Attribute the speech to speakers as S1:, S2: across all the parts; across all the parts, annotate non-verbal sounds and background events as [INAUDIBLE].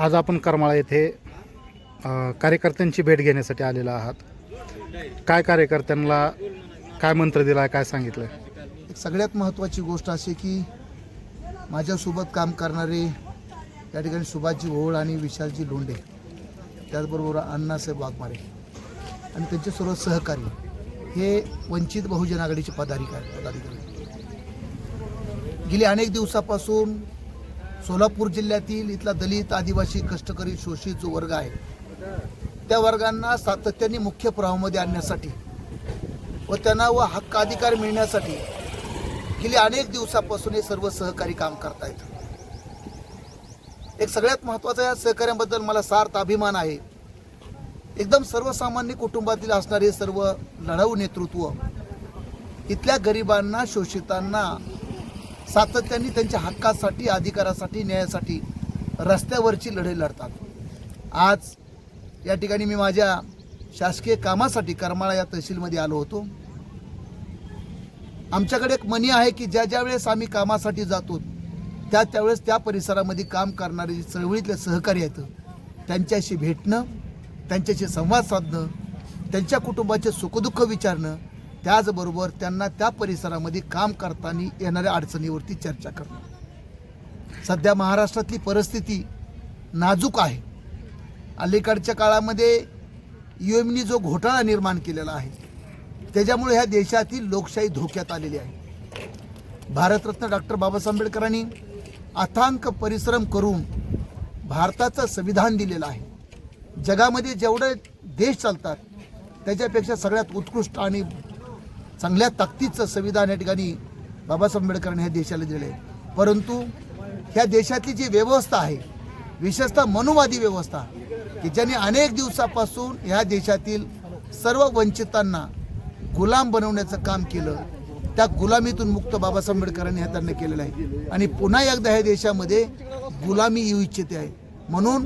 S1: आज आपण करमाळा येथे कार्यकर्त्यांची भेट घेण्यासाठी आलेला आहात. काय कार्यकर्त्यांना काय मंत्र दिला काय सांगितलं
S2: एक सगळ्यात महत्त्वाची गोष्ट अशी की माझ्यासोबत काम करणारे या ठिकाणी सुभाषजी ओळ आणि विशालजी लोंढे त्याचबरोबर अण्णासाहेब वाघमारे आणि त्यांचे सर्व सहकारी हे वंचित बहुजन आघाडीचे पदाधिकारी पदाधिकारी. गेली अनेक दिवसापासून सोलापूर जिल्ह्यातील इथला दलित आदिवासी कष्टकरी शोषित जो वर्ग आहे त्या वर्गांना सातत्याने मुख्य प्रवाहामध्ये आणण्यासाठी व त्यांना व हक्क अधिकार मिळण्यासाठी गेली अनेक दिवसापासून हे सर्व सहकारी काम करतायत एक सगळ्यात महत्त्वाचा या सहकार्याबद्दल मला सार्थ अभिमान आहे. एकदम सर्वसामान्य कुटुंबातील असणारे सर्व लढाऊ नेतृत्व इथल्या गरिबांना शोषितांना सातत्याने त्यांच्या हक्कासाठी अधिकारासाठी न्यायासाठी रस्त्यावरची लढाई लढतात. आज या ठिकाणी मी माझ्या शासकीय कामासाठी करमाळा या तहसीलमध्ये आलो होतो. आमच्याकडे एक म्हणी आहे की ज्या ज्या वेळेस आम्ही कामासाठी जातो त्या त्यावेळेस त्या परिसरामध्ये काम करणारे जे चळवळीतले सहकारी आहेत त्यांच्याशी भेटणं त्यांच्याशी संवाद साधणं त्यांच्या कुटुंबाचे सुखदुःख विचारणं त्याचबरोबर त्यांना त्या परिसरामध्ये काम करताना येणाऱ्या अडचणीवरती चर्चा करणं सध्या महाराष्ट्रातली परिस्थिती नाजूक आहे. अलीकडच्या काळामध्ये युएमनी जो घोटाळा निर्माण केलेला आहे त्याच्यामुळे ह्या देशातील लोकशाही धोक्यात आलेली आहे. भारतरत्न डॉक्टर बाबासाहेब आंबेडकरांनी अथांक परिश्रम करून भारताचं संविधान दिलेलं आहे. जगामध्ये जेवढे देश चालतात त्याच्यापेक्षा सगळ्यात उत्कृष्ट आणि चांगल्या ताकदीचं संविधान या ठिकाणी बाबासाहेब आंबेडकरांनी ह्या देशाला दिलं आहे. परंतु ह्या देशातली जी व्यवस्था आहे विशेषतः मनुवादी व्यवस्था की ज्यांनी अनेक दिवसापासून ह्या देशातील सर्व वंचितांना गुलाम बनवण्याचं काम केलं त्या गुलामीतून मुक्त बाबासाहेब आंबेडकरांनी हे त्यांना केलेलं आहे. आणि पुन्हा एकदा ह्या देशामध्ये गुलामी येऊ इच्छिते आहे. म्हणून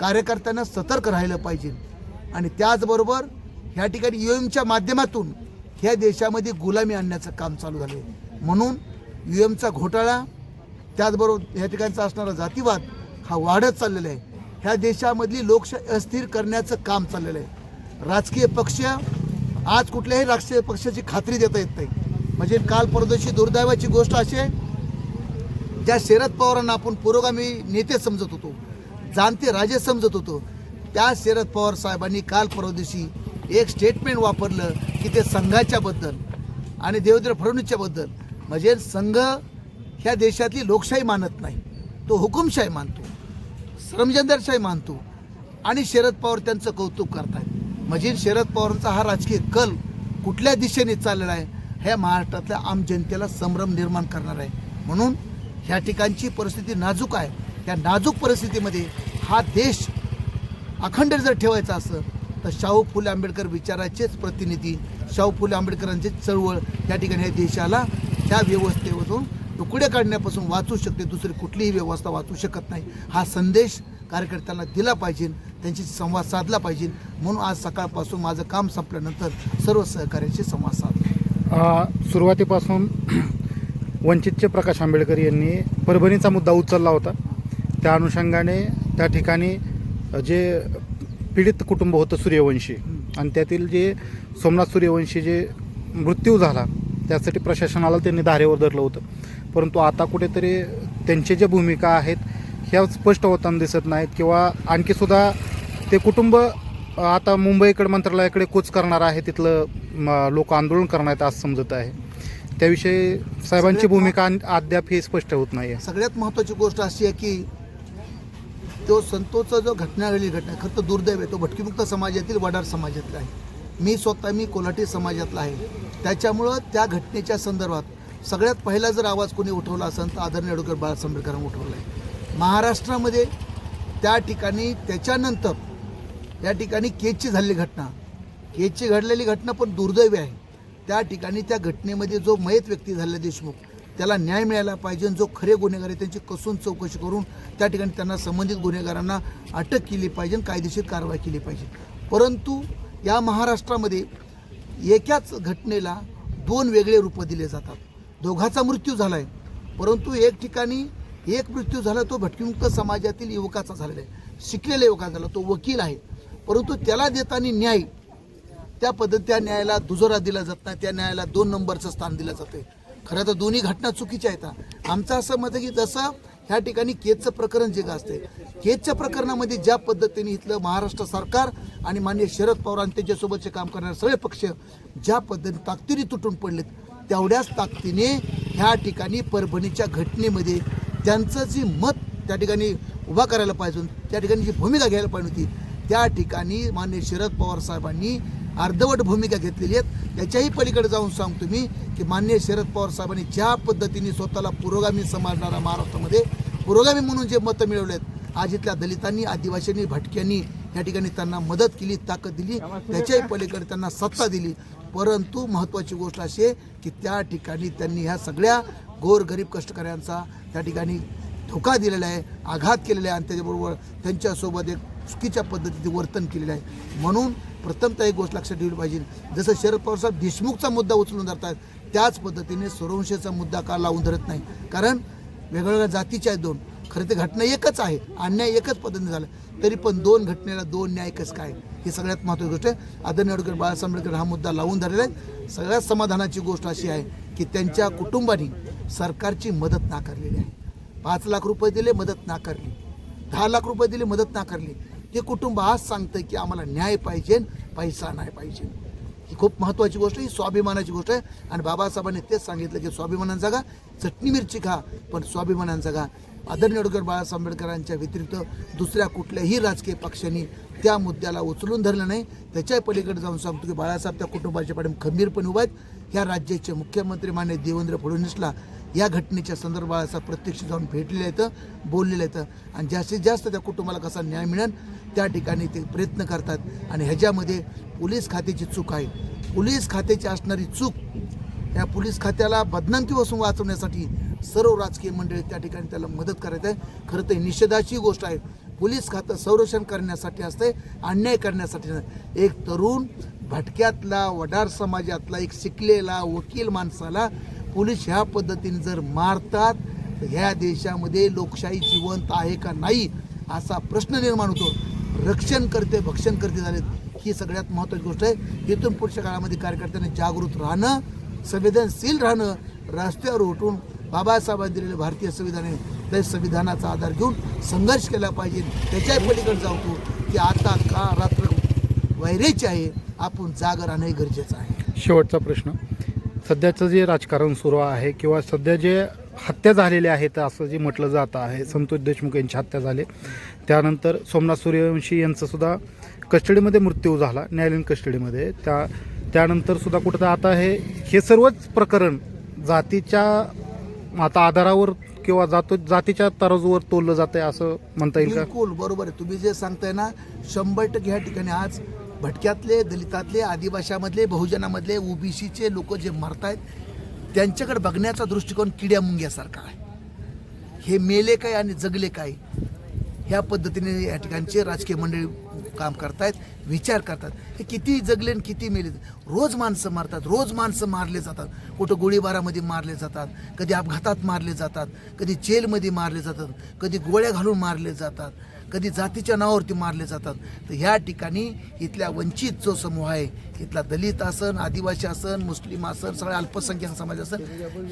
S2: कार्यकर्त्यांना सतर्क राहिलं पाहिजे. आणि त्याचबरोबर ह्या ठिकाणी यू एमच्या माध्यमातून ह्या देशामध्ये गुलामी आणण्याचं काम चालू झालं आहे म्हणून यू एमचा घोटाळा त्याचबरोबर ह्या ठिकाणचा असणारा जातीवाद हा वाढत चाललेला आहे. ह्या देशामधली लोकशाही अस्थिर करण्याचं काम चाललेलं आहे. राजकीय पक्ष आज कुठल्याही राजकीय पक्षाची खात्री देता येत नाही. म्हणजे काल परदेशी दुर्दैवाची गोष्ट अशी आहे ज्या शरद पवारांना आपण पुरोगामी नेते समजत होतो जाणते राजे समजत होतो त्या शरद पवार साहेबांनी काल परदेशी एक स्टेटमेंट वापरलं की ते संघाच्याबद्दल आणि देवेंद्र फडणवीसच्याबद्दल म्हणजे संघ ह्या देशातली लोकशाही मानत नाही. तो हुकुमशाही मानतो. श्रमजंदरशाही मानतो. आणि शरद पवार त्यांचं कौतुक करतायत. म्हणजे शरद पवारांचा हा राजकीय कल कुठल्या दिशेने चाललेला आहे ह्या महाराष्ट्रातल्या आम जनतेला संभ्रम निर्माण करणार आहे. म्हणून ह्या ठिकाणची परिस्थिती नाजूक आहे. त्या नाजूक परिस्थितीमध्ये हा देश अखंड जर ठेवायचा असेल शाहू फुले आंबेडकर विचाराचेच प्रतिनिधी शाहू फुले आंबेडकरांची चळवळ या ठिकाणी या देशाला त्या व्यवस्थेमधून तुकडे काढण्यापासून वाचू शकते दुसरी कुठलीही व्यवस्था वाचू शकत नाही. हा संदेश कार्यकर्त्यांना दिला पाहिजे त्यांची संवाद साधला पाहिजे. म्हणून आज सकाळपासून माझं काम संपल्यानंतर सर्व सहकार्यांशी संवाद साधला.
S1: सुरुवातीपासून [CLEARS THROAT] वंचितचे प्रकाश आंबेडकर यांनी परभणीचा मुद्दा उचलला होता. त्या अनुषंगाने त्या ठिकाणी जे पीडित कुटुंब होतं सूर्यवंशी. आणि त्यातील जे सोमनाथ सूर्यवंशी जे मृत्यू झाला त्यासाठी प्रशासनाला त्यांनी धारेवर धरलं होतं. परंतु आता कुठेतरी त्यांच्या ज्या भूमिका आहेत ह्या स्पष्ट होताना दिसत नाहीत किंवा आणखी सुद्धा ते कुटुंब आता मुंबईकडे मंत्रालयाकडे कूच करणार आहे तिथलं लोक आंदोलन करणार आहेत असं समजत आहे. त्याविषयी साहेबांची भूमिका अद्याप ही स्पष्ट होत नाही आहे
S2: सगळ्यात महत्त्वाची गोष्ट अशी आहे की तो संतोचा जो घटना घडली घटना खरं तर दुर्दैव आहे. तो भटकीमुक्त समाजातील वडार समाजातला आहे. मी स्वतः मी कोल्हाटी समाजातला आहे. त्याच्यामुळं त्या घटनेच्या संदर्भात सगळ्यात पहिला जर आवाज कोणी उठवला असेल तर आदरणीय ॲडव्होकेट बाळासाहेब आंबेडकरांनी उठवला आहे. महाराष्ट्रामध्ये त्या ठिकाणी त्याच्यानंतर या ठिकाणी केजची झालेली घटना. केजची घडलेली घटना पण दुर्दैवी आहे. त्या ठिकाणी त्या घटनेमध्ये जो मयत व्यक्ती झालेला देशमुख त्याला न्याय मिळायला पाहिजे जो खरे गुन्हेगार आहे त्यांची कसून चौकशी करून त्या ठिकाणी त्यांना संबंधित गुन्हेगारांना अटक केली पाहिजे कायदेशीर कारवाई केली पाहिजे. परंतु या महाराष्ट्रामध्ये एकाच घटनेला दोन वेगळे रूपं दिले जातात. दोघाचा मृत्यू झाला आहे परंतु एक ठिकाणी एक मृत्यू झाला तो भटकिमुक्त समाजातील युवकाचा झालेला आहे. शिकलेल्या युवकाचा झाला तो वकील आहे. परंतु त्याला देताना न्याय त्या पद्धत त्या न्यायाला दुजोरा दिला जात नाही त्या न्यायाला दोन नंबरचं स्थान दिलं जाते खरं तर दोन्ही घटना चुकीच्या आहेत आमचं असं मत आहे की जसं ह्या ठिकाणी केजचं प्रकरण जे असते केजच्या प्रकरणामध्ये ज्या पद्धतीने इथलं महाराष्ट्र सरकार आणि माननीय शरद पवार आणि त्याच्यासोबतचे काम करणारे सगळे पक्ष ज्या पद्धतीने ताकदीने तुटून पडलेत तेवढ्याच ताकदीने ह्या ठिकाणी परभणीच्या घटनेमध्ये त्यांचं जी मत त्या ठिकाणी उभा करायला पाहिजे त्या ठिकाणी जी भूमिका घ्यायला पाहिजे होती त्या ठिकाणी माननीय शरद पवार साहेबांनी अर्धवट भूमिका घेतलेली आहेत. त्याच्याही पलीकडे जाऊन सांगतो मी की माननीय शरद पवार साहेबांनी ज्या पद्धतीने स्वतःला पुरोगामी समजणारा महाराष्ट्रामध्ये पुरोगामी म्हणून जे मतं मिळवलेत आज इथल्या दलितांनी आदिवासींनी भटक्यांनी या ठिकाणी त्यांना मदत केली ताकद दिली. त्याच्याही पलीकडे त्यांना सत्ता दिली. परंतु महत्त्वाची गोष्ट अशी आहे की त्या ठिकाणी त्यांनी ह्या सगळ्या गोरगरीब कष्टकऱ्यांचा त्या ठिकाणी धोका दिलेला आहे आघात केलेला आहे आणि त्याच्याबरोबर त्यांच्यासोबत एक चुकीच्या पद्धतीने वर्तन केलेलं आहे. म्हणून प्रथमतः एक गोष्ट लक्षात ठेवली पाहिजे. जसं शरद पवार साहेब देशमुखचा मुद्दा उचलून धरतात त्याच पद्धतीने सूर्यवंशीचा मुद्दा का लावून धरत नाही? कारण वेगवेगळ्या जातीच्या आहेत दोन. खरं ते घटना एकच आहे अन्याय एकच पद्धतीने झाला. तरी पण दोन घटनेला दोन न्याय कसं काय? ही सगळ्यात महत्त्वाची गोष्ट आहे. आदरणीय अडकर बाळासाहेब आंबेडकर हा मुद्दा लावून धरलेला आहे. सगळ्यात समाधानाची गोष्ट अशी आहे की त्यांच्या कुटुंबाने सरकारची मदत नाकारलेली आहे. पाच लाख रुपये दिले मदत नाकारली. दहा लाख रुपये दिले मदत नाकारली. ते कुटुंब आज सांगतं की आम्हाला न्याय पाहिजे पैसा नाही पाहिजे. ही खूप महत्त्वाची गोष्ट आहे ही स्वाभिमानाची गोष्ट आहे. आणि बाबासाहेबांनी तेच सांगितलं की स्वाभिमानानं जगा चटणी मिरची खा पण स्वाभिमानानं जगा. आदरणीय डॉक्टर बाळासाहेब आंबेडकरांच्या व्यतिरिक्त दुसऱ्या कुठल्याही राजकीय पक्षांनी त्या मुद्द्याला उचलून धरलं नाही. त्याच्या पलीकडे जाऊन सांगतो की बाळासाहेब त्या कुटुंबाच्या पाठी खंबीरपणे उभा आहेत. ह्या राज्याचे मुख्यमंत्री मान्य देवेंद्र फडणवीसला या घटनेच्या संदर्भात असं प्रत्यक्ष जाऊन भेटलेलं येतं बोललेलं येतं आणि जास्तीत जास्त त्या कुटुंबाला कसा न्याय मिळेल त्या ठिकाणी ते प्रयत्न करतात. आणि ह्याच्यामध्ये पोलीस खात्याची चूक आहे. पोलीस खात्याची असणारी चूक या पोलीस खात्याला बदनामकीपासून वाचवण्यासाठी सर्व राजकीय मंडळी त्या ठिकाणी त्याला मदत करायचं आहे खरं तर निषेधाची गोष्ट आहे. पोलीस खातं संरक्षण करण्यासाठी असते अन्याय करण्यासाठी एक तरुण भटक्यातला वडार समाजातला एक शिकलेला वकील माणसाला पोलीस ह्या पद्धतीने जर मारतात तर ह्या देशामध्ये लोकशाही जिवंत आहे का नाही असा प्रश्न निर्माण होतो. रक्षण करते भक्षण करते झालेत ही सगळ्यात महत्त्वाची गोष्ट आहे. इथून पुढच्या काळामध्ये कार्यकर्त्यांनी जागृत राहणं संवेदनशील राहणं रस्त्यावर उठून बाबासाहेबांनी दिलेले भारतीय संविधान आहे त्या संविधानाचा आधार घेऊन संघर्ष केला पाहिजे. त्याच्या पलीकडे जाऊ की आता का रात्र वैरेची आहे आपण जाग राहणं हे गरजेचं आहे.
S1: शेवटचा प्रश्न. सध्याचं जे राजकारण सुरू आहे किंवा सध्या जे हत्या झालेल्या आहेत असं जे म्हटलं जात आहे संतोष देशमुख यांची हत्या झाली. त्यानंतर सोमनाथ सूर्यवंशी यांचंसुद्धा कस्टडीमध्ये मृत्यू झाला न्यायालयीन कस्टडीमध्ये. त्या त्यानंतर सुद्धा कुठं तर आता हे हे सर्वच प्रकरण जातीच्या आता आधारावर किंवा जातो जातीच्या तराजूवर तोललं जात आहे असं म्हणता येईल का?
S2: बिलकुल बरोबर आहे. तुम्ही जे सांगताय ना शंभर टक्के ह्या ठिकाणी आज भटक्यातले दलितातले आदिवाशामधले बहुजनामधले ओबीसीचे लोक जे मरतायत त्यांच्याकडे बघण्याचा दृष्टिकोन किड्या मुंग्यासारखा आहे. हे मेले काय आणि जगले काय ह्या पद्धतीने या ठिकाणचे राजकीय मंडळी काम करतायत विचार करतात. हे किती जगले आणि किती मेले. रोज माणसं मारतात रोज माणसं मारले जातात. कुठं गोळीबारामध्ये मारले जातात कधी अपघातात मारले जातात कधी जेलमध्ये मारले जातात कधी गोळ्या घालून मारले जातात. कधी जातीच्या नावावरती मारले जातात. तर ह्या ठिकाणी इथल्या वंचित जो समूह आहे इथला दलित असन आदिवासी असन मुस्लिम असन सगळ्या अल्पसंख्याक समाज असन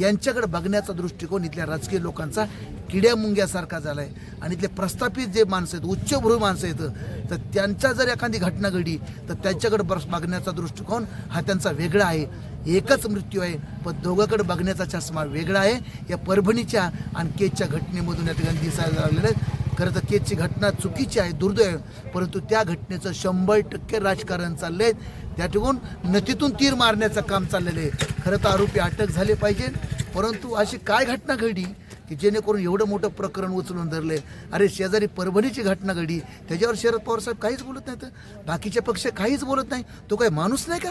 S2: यांच्याकडे बघण्याचा दृष्टिकोन इथल्या राजकीय लोकांचा किड्या मुंग्यासारखा झाला आहे आणि इथले प्रस्थापित जे माणसं आहेत उच्चभ्रू माणसं आहेत तर त्यांच्या जर एखादी घटना घडली तर त्यांच्याकडे बस बघण्याचा दृष्टिकोन हा त्यांचा वेगळा आहे. एकच मृत्यू आहे पण दोघांकडे बघण्याचा चष्मा वेगळा आहे. या परभणीच्या आणि केजच्या घटनेमधून या ठिकाणी दिसायला लागलेलं आहे. खरं तर केजची घटना चुकीची आहे दुर्दैव. परंतु त्या घटनेचं शंभर टक्के राजकारण चाललं आहे त्या ठिकून नदीतून तीर मारण्याचं काम चाललेलं आहे. खरं तर आरोपी अटक झाले पाहिजे. परंतु अशी काय घटना घडली की जेणेकरून एवढं मोठं प्रकरण उचलून धरले अरे शेजारी परभणीची घटना घडली. त्याच्यावर शरद पवार साहेब काहीच बोलत नाहीत. बाकीचे पक्ष काहीच बोलत नाही. तो काय माणूस नाही का?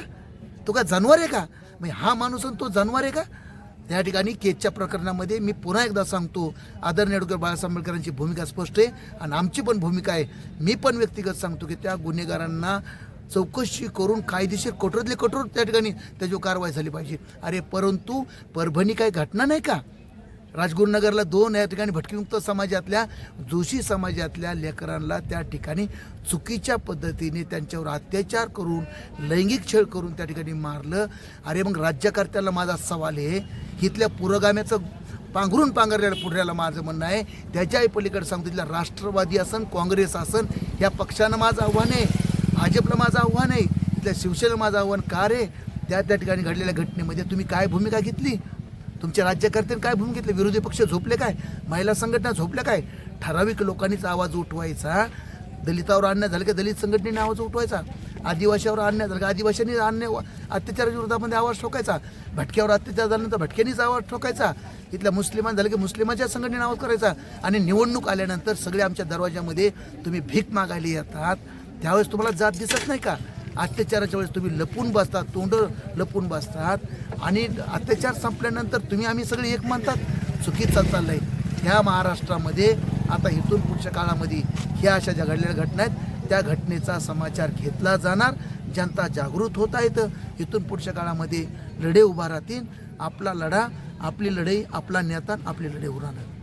S2: तो काय जानवर आहे का? मग हा माणूस आणि तो जानवर आहे का? त्या ठिकाणी केजच्या प्रकरणामध्ये मी पुन्हा एकदा सांगतो आदरणीय डॉक्टर बाळासाहेब आंबेडकरांची भूमिका स्पष्ट आहे आणि आमची पण भूमिका आहे. मी पण व्यक्तिगत सांगतो की त्या गुन्हेगारांना चौकशी करून कायदेशीर कठोरातली कठोर त्या ठिकाणी त्याची कारवाई झाली पाहिजे. अरे परंतु परभणी काही घटना नाही का? राजगुरुनगरला दोन या ठिकाणी भटकीमुक्त समाजातल्या जोशी समाजातल्या लेकरांना त्या ठिकाणी चुकीच्या पद्धतीने त्यांच्यावर अत्याचार करून लैंगिक छळ करून त्या ठिकाणी मारलं. अरे मग राज्यकर्त्याला माझा सवाल आहे इथल्या पुरोगाम्याचं पांघरून पांघरलेल्या पुढऱ्याला माझं म्हणणं आहे. त्याच्याही पलीकडे सांगतो तिथल्या राष्ट्रवादी असन काँग्रेस असन या पक्षानं माझं आव्हान आहे. भाजपला माझं आव्हान आहे. तिथल्या शिवसेनेला माझं आव्हान का रे? त्या त्या ठिकाणी घडलेल्या घटनेमध्ये तुम्ही काय भूमिका घेतली? तुमच्या राज्यकर्त्यांनी काय भूमिका घेतली? विरोधी पक्ष झोपले काय? महिला संघटना झोपल्या काय? ठराविक लोकांनीच आवाज उठवायचा. दलितावर अन्याय झालं की दलित संघटनेने आवाज उठवायचा? आदिवासीवर अन्याय झाला की आदिवासींनी अन्याय अत्याचाराच्या विरोधामध्ये आवाज ठोकायचा? भटक्यावर अत्याचार झाल्यानंतर भटक्यांनीच आवाज ठोकायचा? इथल्या मुस्लिमां झालं की मुस्लिमाच्या संघटनेने आवाज करायचा? आणि निवडणूक आल्यानंतर सगळे आमच्या दरवाजामध्ये तुम्ही भीक मागायला येतात. त्यावेळेस तुम्हाला जात दिसत नाही का? अत्याचाराच्या वेळेस तुम्ही लपून बसतात तोंड लपून बसतात. आणि अत्याचार संपल्यानंतर तुम्ही आम्ही सगळे एक मानतात चाललं चाललंय. ह्या महाराष्ट्रामध्ये आता इथून पुढच्या काळामध्ये ह्या अशा ज्या घडलेल्या घटना आहेत त्या घटनेचा समाचार घेतला जाणार. जनता जागृत होत आहेत इथून पुढच्या काळामध्ये लढे उभा राहतील. आपला लढा आपली लढाई आपला नेता आपली लढे उभा राहणार.